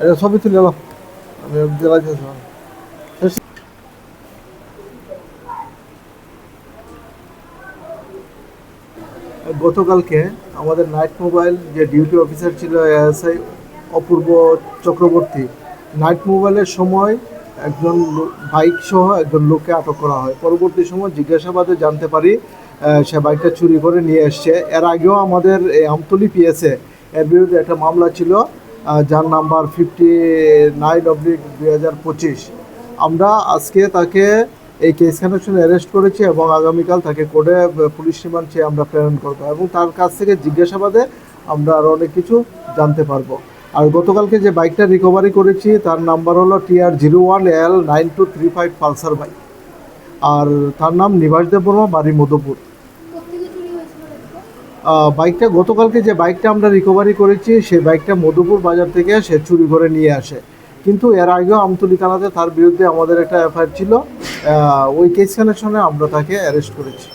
এটা ছবি তুলে এলাম আমি জেলা গেছিলাম গতকালকে আমাদের নাইট মোবাইল যে ডিউটি অফিসার ছিল এএসআই অপূর্ব চক্রবর্তী, নাইট মোবাইলের সময় একজন বাইক সহ একজন লোককে আটক করা হয়। পরবর্তী সময় জিজ্ঞাসাবাদে জানতে পারি সে বাইকটা চুরি করে নিয়ে এসছে। এর আগেও আমাদের আমতলি পিএসএ এর বিরুদ্ধে একটা মামলা ছিল যার নাম্বার ফিফটি নাইন অব্লিক দুই হাজার পঁচিশ। আমরা আজকে তাকে এই কেস কানেকশনে অ্যারেস্ট করেছি এবং আগামীকাল তাকে কোর্টে পুলিশ রিমান্ড চেয়ে আমরা প্রেরণ করব এবং তার কাছ থেকে জিজ্ঞাসাবাদে আমরা আরও অনেক কিছু জানতে পারব। আর গতকালকে যে বাইকটা রিকভারি করেছি, তার নাম্বার হলো TR zero one L nine two three five Pulsar bike. আর তার নাম নিবাস দেব বর্মা, বাড়ি মধুপুর। বাইকটা গতকালকে যে বাইকটা আমরা রিকভারি করেছি, সেই বাইকটা মধুপুর বাজার থেকে সে চুরি করে নিয়ে আসে। কিন্তু এর আগেও আমতলি থানাতে তার বিরুদ্ধে আমাদের একটা এফআইআর ছিল। ওই কেস কানেকশনে আমরা তাকে অ্যারেস্ট করেছি।